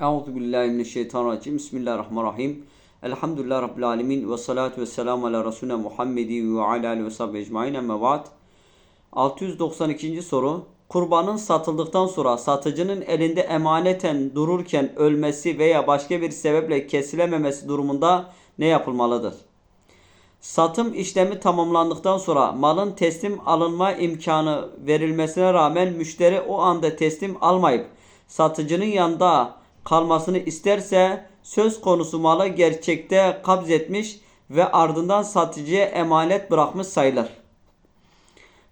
Euzu billahi mineşşeytanirracim. Bismillahirrahmanirrahim. Elhamdülillahi rabbil alamin ve salatu vesselamü ala resulina Muhammedi ve ala alihi ve sahbihi ecmaîn. Amma ba'd. 692. soru. Kurbanın satıldıktan sonra satıcının elinde emaneten dururken ölmesi veya başka bir sebeple kesilememesi durumunda ne yapılmalıdır? Satım işlemi tamamlandıktan sonra malın teslim alınma imkanı verilmesine rağmen müşteri o anda teslim almayıp satıcının yanında kalmasını isterse söz konusu malı gerçekte kabzetmiş ve ardından satıcıya emanet bırakmış sayılır.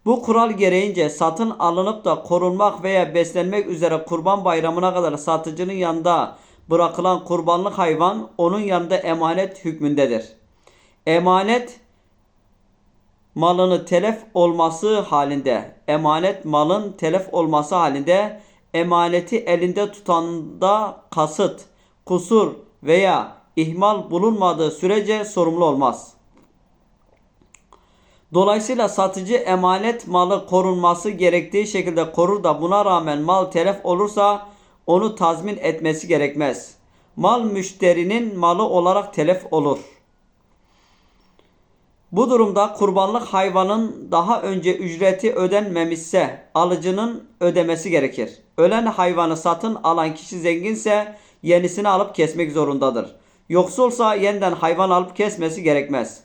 Bu kural gereğince satın alınıp da korunmak veya beslenmek üzere kurban bayramına kadar satıcının yanında bırakılan kurbanlık hayvan onun yanında emanet hükmündedir. Emanet malını telef olması halinde, emanet malın telef olması halinde emaneti elinde tutanda kasıt, kusur veya ihmal bulunmadığı sürece sorumlu olmaz. Dolayısıyla satıcı emanet malı korunması gerektiği şekilde korur da buna rağmen mal telef olursa onu tazmin etmesi gerekmez. Mal müşterinin malı olarak telef olur. Bu durumda kurbanlık hayvanın daha önce ücreti ödenmemişse alıcının ödemesi gerekir. Ölen hayvanı satın alan kişi zenginse yenisini alıp kesmek zorundadır. Yoksulsa yeniden hayvan alıp kesmesi gerekmez.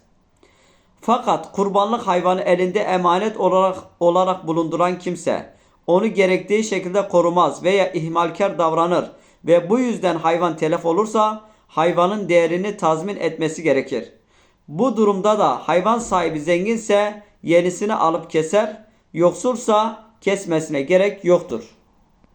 Fakat kurbanlık hayvanı elinde emanet olarak olarak bulunduran kimse onu gerektiği şekilde korumaz veya ihmalkar davranır ve bu yüzden hayvan telef olursa hayvanın değerini tazmin etmesi gerekir. Bu durumda da hayvan sahibi zenginse yenisini alıp keser, yoksulsa kesmesine gerek yoktur.